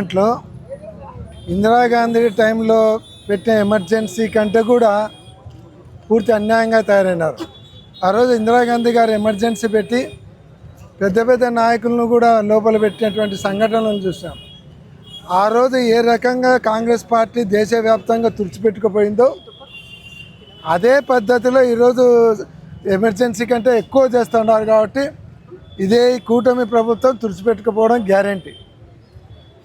దాంట్లో ఇందిరాగాంధీ టైంలో పెట్టిన ఎమర్జెన్సీ కంటే కూడా పూర్తి అన్యాయంగా తయారైనారు. ఆ రోజు ఇందిరాగాంధీ గారు ఎమర్జెన్సీ పెట్టి పెద్ద పెద్ద నాయకులను కూడా లోపల పెట్టినటువంటి సంఘటనలను చూసాం. ఆ రోజు ఏ రకంగా కాంగ్రెస్ పార్టీ దేశవ్యాప్తంగా తుడిచిపెట్టుకుపోయిందో అదే పద్ధతిలో ఈరోజు ఎమర్జెన్సీ కంటే ఎక్కువ చేస్తున్నారు కాబట్టి ఇదే కూటమి ప్రభుత్వం తుడిచిపెట్టుకుపోవడం గ్యారంటీ.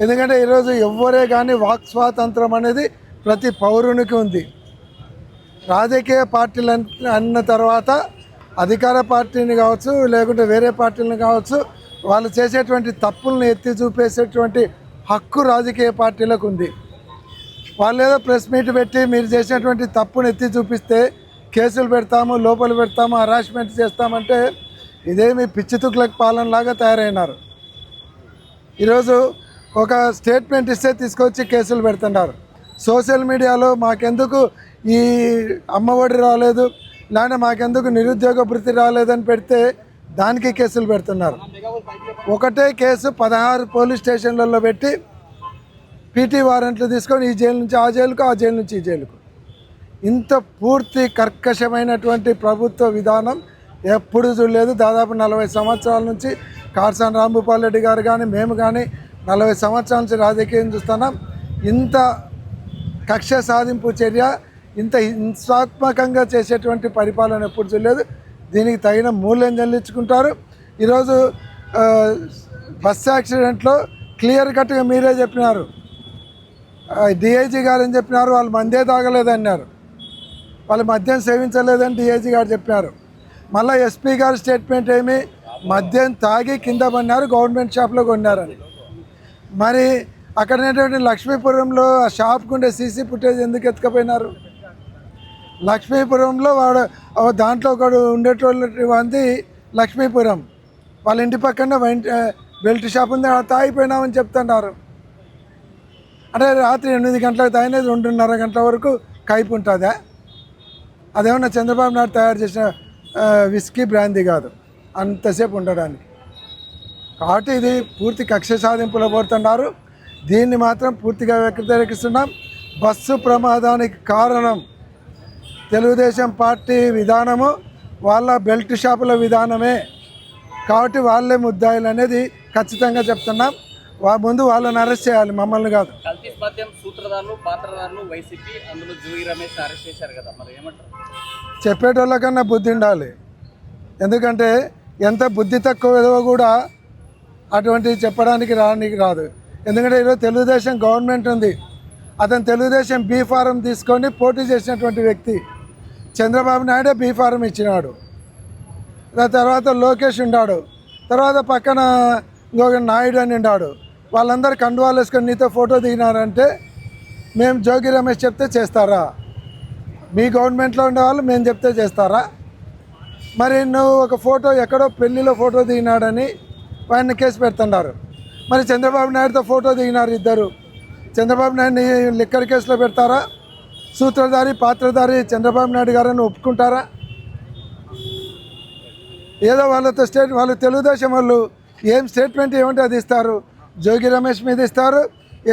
ఎందుకంటే ఈరోజు ఎవ్వరే కానీ వాక్ స్వాతంత్రం అనేది ప్రతి పౌరునికి ఉంది. రాజకీయ పార్టీలు అన్న తర్వాత అధికార పార్టీని కావచ్చు లేకుంటే వేరే పార్టీలను కావచ్చు వాళ్ళు చేసేటువంటి తప్పులను ఎత్తి చూపేసేటువంటి హక్కు రాజకీయ పార్టీలకు ఉంది. వాళ్ళు ఏదో ప్రెస్ మీట్ పెట్టి మీరు చేసినటువంటి తప్పును ఎత్తి చూపిస్తే కేసులు పెడతాము లోపల పెడతాము హరాస్మెంట్ చేస్తామంటే ఇదేమి పిచ్చితుకులకు పాలనలాగా తయారైనారు. ఈరోజు ఒక స్టేట్మెంట్ ఇస్తే తీసుకొచ్చి కేసులు పెడుతున్నారు. సోషల్ మీడియాలో మాకెందుకు ఈ అమ్మఒడి రాలేదు? లేదంటే మాకెందుకు నిరుద్యోగ భృతి రాలేదని పెడితే దానికి కేసులు పెడుతున్నారు. ఒకటే కేసు పదహారు పోలీస్ స్టేషన్లలో పెట్టి పీటీ వారెంట్లు తీసుకొని ఈ జైలు నుంచి ఆ జైలుకు ఆ జైలు నుంచి ఈ జైలుకు. ఇంత పూర్తి కర్కశమైనటువంటి ప్రభుత్వ విధానం ఎప్పుడు చూడలేదు. దాదాపు నలభై సంవత్సరాల నుంచి కార్సాన్ రాంభూపాల్ రెడ్డి గారు కానీ మేము కానీ నలభై సంవత్సరాల నుంచి రాజకీయం చూస్తున్నాం. ఇంత కక్ష సాధింపు చర్య ఇంత హింసాత్మకంగా చేసేటువంటి పరిపాలన ఎప్పుడు చూడలేదు. దీనికి తగిన మూల్యం చెల్లించుకుంటారు. ఈరోజు బస్సు యాక్సిడెంట్లో క్లియర్ కట్గా మీరే చెప్పినారు. డిఐజీ గారు ఏం చెప్పినారు? వాళ్ళు మందే తాగలేదన్నారు. వాళ్ళు మద్యం సేవించలేదని డిఐజీ గారు చెప్పినారు. మళ్ళీ ఎస్పీ గారు స్టేట్మెంట్ ఏమి? మద్యం తాగి కింద పడినారు గవర్నమెంట్ షాప్లో కొన్నారని. మరి అక్కడ ఉన్నటువంటి లక్ష్మీపురంలో ఆ షాప్కు ఉండే సీసీ ఫుటేజ్ ఎందుకు ఎత్తుకపోయినారు? లక్ష్మీపురంలో వాడు దాంట్లో ఒకడు ఉండేటోళ్ళ లక్ష్మీపురం. వాళ్ళ ఇంటి పక్కన బెల్ట్ షాప్ ఉంది అక్కడ తాగిపోయినామని చెప్తున్నారు. అంటే రాత్రి ఎనిమిది గంటలకు తాగినది రెండున్నర గంటల వరకు కైపు ఉంటుందా? అదేమన్నా చంద్రబాబు నాయుడు తయారు చేసిన విస్కీ బ్రాందీ కాదు. అంతసేపు ఉండడానికి. కాబట్టి ఇది పూర్తి కక్ష సాధింపులో పోతున్నారు దీన్ని మాత్రం పూర్తిగా వ్యతిరేకిస్తున్నాం. బస్సు ప్రమాదానికి కారణం తెలుగుదేశం పార్టీ విధానము వాళ్ళ బెల్ట్ షాపుల విధానమే. కాబట్టి వాళ్ళే ముద్దాయిలు అనేది ఖచ్చితంగా చెప్తున్నాం. వా ముందు వాళ్ళని అరెస్ట్ చేయాలి మమ్మల్ని కాదు. కల్తీ మద్యం సూత్రధారులు పాత్రధారులు వైసీపీ అందులో జోగి రమేష్ అరెస్ట్ చేశారు కదా మరి ఏమంటారు? చెప్పేటోళ్ళకన్నా బుద్ధి ఉండాలి. ఎందుకంటే ఎంత బుద్ధి తక్కువ ఏదో కూడా అటువంటిది చెప్పడానికి రానికి రాదు. ఎందుకంటే ఈరోజు తెలుగుదేశం గవర్నమెంట్ ఉంది. అతను తెలుగుదేశం బీ ఫారం తీసుకొని పోటీ చేసినటువంటి వ్యక్తి. చంద్రబాబు నాయుడే బీ ఫారం ఇచ్చినాడు. దాని తర్వాత లోకేష్ ఉన్నాడు తర్వాత పక్కన ఇంకొక నాయుడు అని ఉన్నాడు వాళ్ళందరూ కండువాలు వేసుకొని నీతో ఫోటో దిగినారంటే మేము జోగి రమేష్ చెప్తే చేస్తారా? మీ గవర్నమెంట్లో ఉండేవాళ్ళు మేము చెప్తే చేస్తారా? మరి నువ్వు ఒక ఫోటో ఎక్కడో పెళ్ళిలో ఫోటో దిగినాడని ఆయన కేసు పెడుతున్నారు. మరి చంద్రబాబు నాయుడుతో ఫోటో దిగినారు ఇద్దరు. చంద్రబాబు నాయుడిని లిక్కర్ కేసులో పెడతారా? సూత్రధారి పాత్రధారి చంద్రబాబు నాయుడు గారని ఒప్పుకుంటారా? ఏదో వాళ్ళతో స్టేట్ వాళ్ళు తెలుగుదేశం వాళ్ళు ఏం స్టేట్మెంట్ ఏమంటే అది ఇస్తారు. జోగి రమేష్ మీద ఇస్తారు.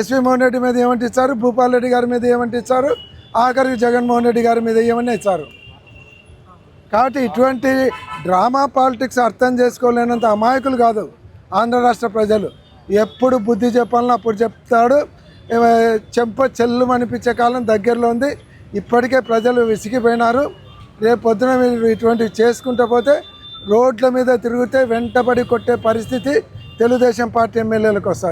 ఎస్వి మోహన్ రెడ్డి మీద ఏమంటే ఇస్తారు. భూపాల్ రెడ్డి గారి మీద ఏమంటే ఇస్తారు. ఆఖరికి జగన్మోహన్ రెడ్డి గారి మీద ఏమన్నా ఇచ్చారు కాబట్టి ఇటువంటి డ్రామా పాలిటిక్స్ అర్థం చేసుకోలేనంత అమాయకులు కాదు. ఆంధ్ర రాష్ట్ర ప్రజలు ఎప్పుడు బుద్ధి చెప్పాలని అప్పుడు చెప్తాడు. చెంప చెల్లు అనిపించే కాలం దగ్గరలో ఉంది. ఇప్పటికే ప్రజలు విసిగిపోయినారు. రేపు పొద్దున మీరు ఇటువంటివి చేసుకుంటూ పోతే రోడ్ల మీద తిరిగితే వెంటబడి కొట్టే పరిస్థితి తెలుగుదేశం పార్టీ ఎమ్మెల్యేలకు వస్తారు